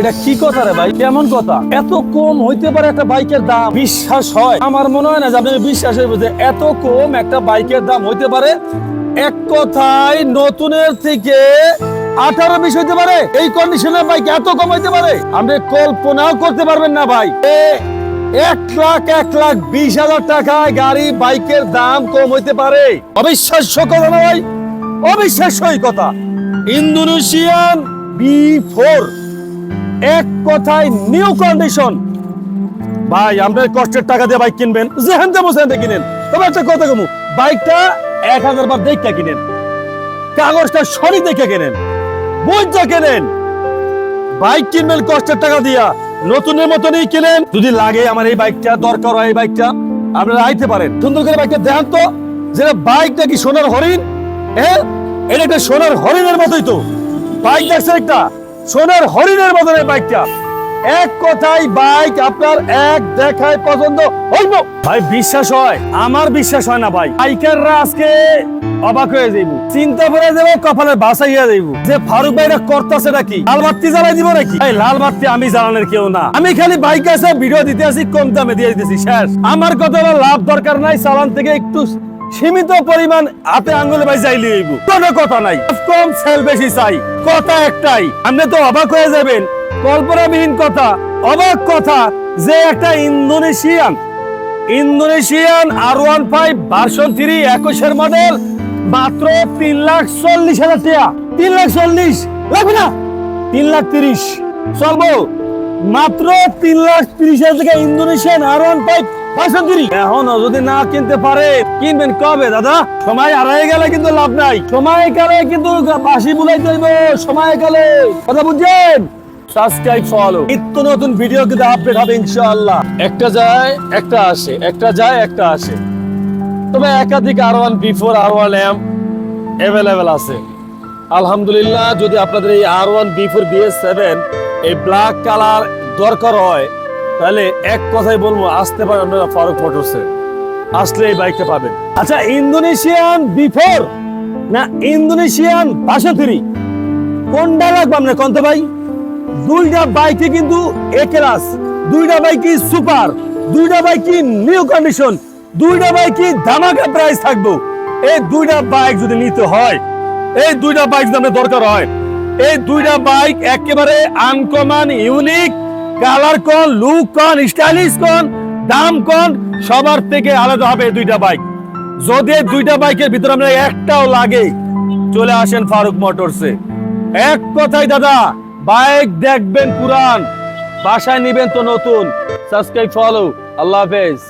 এটা কি কথা রে ভাই? কেমন কথা? এত কম হইতে পারে একটা বাইকের দাম? বিশ্বাস হয়। আমার মনে হয় না যে আপনি বিশ্বাসের বুঝে এত কম একটা বাইকের দাম হইতে পারে? এক কথায়, নতুনের থেকে আঠারো বিশ হইতে পারে। এই কন্ডিশনের বাইক এত কম হইতে পারে? আপনি কল্পনাও করতে পারবেন না ভাই। এক লাখ এক লাখ বিশ হাজার টাকায় গাড়ি, বাইকের দাম কম হইতে পারে। অবিশ্বাস্য কথা না ভাই। অবিশ্বাস্যই কথা। Indonesian B four. এক কথায় নিউ কন্ডিশন ভাই, আপনার কষ্টের টাকা দিয়ে বাইক কিনবেন, যেখান থেকে বসে কিনেন। তবে একটা কথা কমু বাইকটা এক হাজার বার দেখতে কিনেন, কাগজটা সরি দেখে কেনেন বুঝতে কেনেন বাইক কিনবেন কষ্টের টাকা দিয়া, নতুনের মতনই কিনেন। যদি লাগে আমার এই বাইকটা দরকার হয় এই বাইকটা আপনারা আইতে পারেন। সুন্দর করে বাইকটা দেখান তো যে বাইকটা কি সোনার হরিণ? হ্যাঁ এটা একটা সোনার হরিণের মতোই তো। বাইক দেখছেন একটা? সোনার হরিণের মতন এই বাইকটা এক কথায় বাইক আপনার এক দেখায় পছন্দ হইব। ভাই, বিশ্বাস হয়, আমার বিশ্বাস হয় না ভাই। বাইকাররা আজকে অবাক হয়ে যাইব। চিন্তা করে দেবো, কপালে বাসাইয়া যাইব যে ফারুক ভাইরা করতেছে নাকি? লাল বাতি জ্বালাই দিব নাকি? ভাই, লাল বাতি আমি জ্বালানোর কেউ না। আমি খালি বাইক আছে ভিডিও দিতে আসি, কম দামে দিয়ে দিতেছি, শেষ। আমার কথা লাভ দরকার নাই, চালান থেকে একটু সীমিত পরিমাণ হাতে আঙ্গুলে ভাই চাইলে হইব। কোনো কথা নাই। কম সেল বেশি চাই। কথা একটাই, আপনি তো অবাক হয়ে যাবেন। কল্পনাবিহীন কথা, অবাক কথা যে একটা Indonesian. Indonesian R one five version three একুশের মডেল, মাত্র তিন লাখ চল্লিশ হাজার টাকা। তিন লাখ চল্লিশ, লাগবে না? তিন লাখ তিরিশ। চলবো। মাত্র তিন লাখ তিরিশ হাজার টাকা Indonesian R one five three এখনও যদি না কিনতে পারে, কিনবেন কবে, দাদা? সময় হারাই গেলে কিন্তু লাভ নাই। সময় কালে কিন্তু বাসি বুলাইতে হইব সময় কালে। কথা বুঝছেন? সাবস্ক্রাইব ফলো নিত্য নতুন ভিডিও কিন্তু আপডেট হবে, ইনশাআল্লাহ। একটা যায়, একটা আসে, একটা যায়, একটা আসে। তবে একাধিক R one V four R one M available আছে। আলহামদুলিল্লাহ, যদি আপনাদের এই R one V four BS seven এই ব্ল্যাক কালার দরকার হয় তাহলে এক কথাই বলব, আসতে পারেন আপনারা ফারুক মোটরসে। আসলে এই বাইকটা পাবেন। আচ্ছা ইন্দোনেশিয়ান বিফোর না ইন্দোনেশিয়ান পাশা থ্রি কোনটা লাগবে আপনার কন্ত ভাই? দুইটা বাইকে কিন্তু এ ক্লাস দুইটা বাইকই সুপার, দুইটা বাইকই নিউ কন্ডিশন, দুইটা বাইকই ধামাকা প্রাইস থাকব। এই দুইটা বাইক যদি নিতে হয়, এই দুইটা বাইক যদি আপনার দরকার হয়, এই দুইটা বাইক একেবারে আনকমন ইউনিক কালার কোন, লুক কোন, স্টাইলিশ কোন, দাম কোন, সবার থেকে আলাদা হবে দুইটা বাইক। যদি দুইটা বাইকের ভিতরে আপনার একটাও লাগে, চলে আসেন ফারুক মোটরসে। এক কথাই দাদা, বাইক দেখবেন পুরান, বাসায় নিবেন তো নতুন। সাবস্ক্রাইব ফলো আল্লাহ হাফেজ।